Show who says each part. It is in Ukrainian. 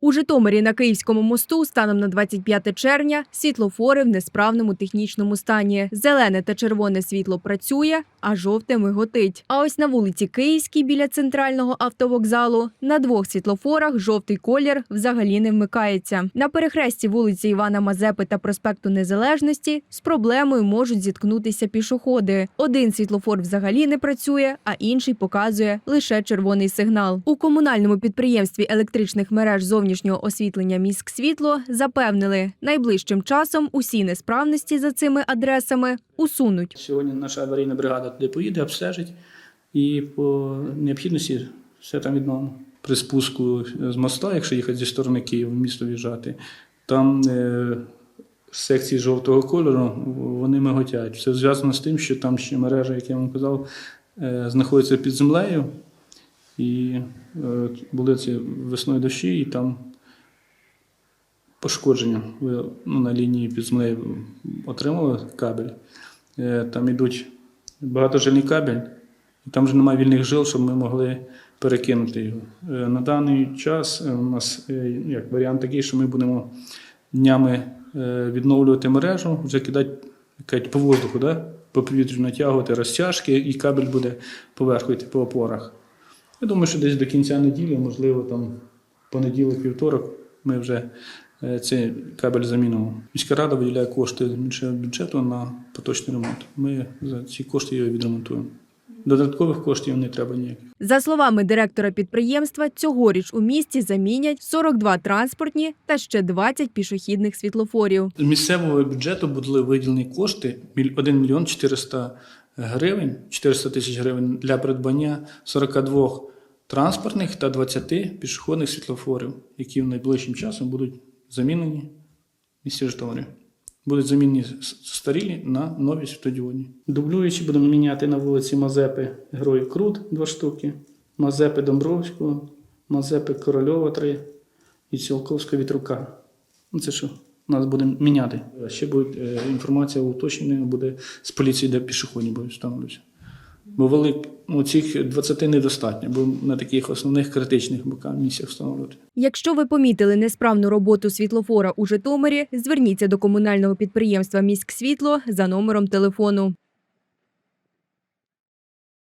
Speaker 1: У Житомирі на Київському мосту станом на 25 червня світлофори в несправному технічному стані. Зелене та червоне світло працює, а жовте миготить. А ось на вулиці Київській біля центрального автовокзалу на двох світлофорах жовтий колір взагалі не вмикається. На перехресті вулиці Івана Мазепи та проспекту Незалежності з проблемою можуть зіткнутися пішоходи. Один світлофор взагалі не працює, а інший показує лише червоний сигнал. У комунальному підприємстві електричних мереж зовнішнього освітлення міськсвітло запевнили, найближчим часом усі несправності за цими адресами усунуть.
Speaker 2: Сьогодні наша аварійна бригада туди поїде, обстежить і по необхідності все там відновимо. При спуску з моста, якщо їхати зі сторони Києва, в місто в'їжджати, там е, секції жовтого кольору вони миготять. Це зв'язано з тим, що там ще мережа, як я вам казав, е, знаходиться під землею. І е, були ці весною дощі, і там пошкодження. Ви ну, на лінії під землею отримали кабель. Е, Там йдуть багатожильний кабель, і там вже немає вільних жил, щоб ми могли перекинути його. Е, На даний час у нас як варіант такий, що ми будемо днями відновлювати мережу, вже кидати по воздуху, да? по повітрю натягувати розтяжки, і кабель буде поверху йти по опорах. Я думаю, що десь до кінця неділі, можливо, там понеділок, вівторок, ми вже е, цей кабель замінимо. Міська рада виділяє кошти з бюджету на поточний ремонт. Ми за ці кошти його відремонтуємо. Додаткових коштів не треба ніяких.
Speaker 1: За словами директора підприємства, цьогоріч у місті замінять 42 транспортні та ще 20 пішохідних світлофорів.
Speaker 2: З місцевого бюджету були виділені кошти 1 мільйон 400 гривень, 400 тисяч гривень для придбання 42 транспортних та 20 пішохідних світлофорів, які в найближчим часом будуть замінені в місті Житомирі. Будуть замінені старі на нові світодіодні. Дублюючи будемо міняти на вулиці Мазепи Героїв Крут два штуки, Мазепи Домбровського, Мазепи Корольова 3 і Цілковська Вітрука. Ну, це що нас будемо міняти. Ще буде е, інформація уточнена буде з поліції, де пішохідні будуть встановлюватися. Бо велик, ну, цих 20 недостатньо, бо на таких основних критичних боках місцях встановлювати.
Speaker 1: Якщо ви помітили несправну роботу світлофора у Житомирі, зверніться до комунального підприємства Міськсвітло за номером телефону.